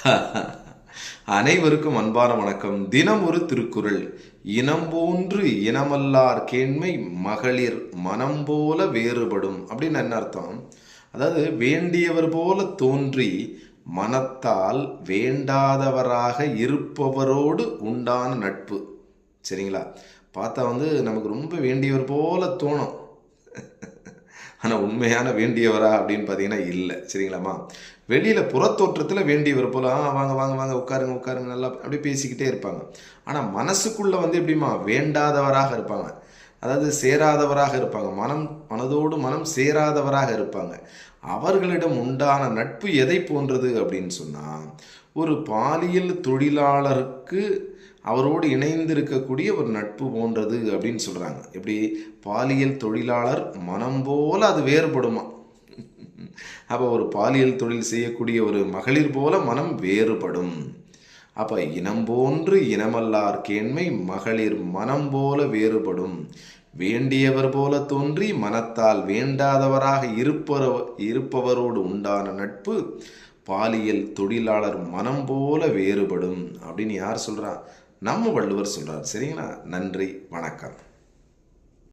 அனைவருக்கும் அன்பான வணக்கம். தினம் ஒரு திருக்குறள். இனம் போன்று இனமல்லார் கேண்மை மகளிர் மனம் போல வேறுபடும் அப்படின்னு என்ன அர்த்தம்? அதாவது வேண்டியவர் போல தோன்றி மனத்தால் வேண்டாதவராக இருப்பவரோடு உண்டான நட்பு. சரிங்களா? பார்த்தா வந்து நமக்கு ரொம்ப வேண்டியவர் போல தோணும். ஆனால் உண்மையான வேண்டியவரா அப்படின்னு பார்த்தீங்கன்னா இல்லை. சரிங்களாம்மா? வெளியில் புறத்தோற்றத்தில் வேண்டியவர் போல ஆ வாங்க வாங்க வாங்க உட்காருங்க உட்காருங்க நல்லா அப்படியே பேசிக்கிட்டே இருப்பாங்க. ஆனால் மனசுக்குள்ளே வந்து எப்படிமா வேண்டாதவராக இருப்பாங்க. அதாவது சேராதவராக இருப்பாங்க. மனம் மனதோடு மனம் சேராதவராக இருப்பாங்க. அவர்களிடம் உண்டான நட்பு எதை போன்றது அப்படின்னு சொன்னால் ஒரு பாலியல் தொழிலாளருக்கு அவரோடு இணைந்து இருக்கக்கூடிய ஒரு நட்பு போன்றது அப்படின்னு சொல்கிறாங்க எப்படி? பாலியல் தொழிலாளர் மனம் போல் அது வேறுபடுமா? அப்போ ஒரு பாலியல் தொழில் செய்யக்கூடிய ஒரு மகளிர் போல மனம் வேறுபடும். அப்போ இனம் போன்று இனமல்லார் கேண்மை மகளிர் மனம் போல வேறுபடும். வேண்டியவர் போல தோன்றி மனத்தால் வேண்டாதவராக இருப்பவர் இருப்பவரோடு உண்டான நட்பு பாலியல் தொழிலாளர் மனம் போல வேறுபடும். அப்படின்னு யார் சொல்றா? நம்ம வள்ளுவர் சொல்றார். சரிங்களா? நன்றி வணக்கம்.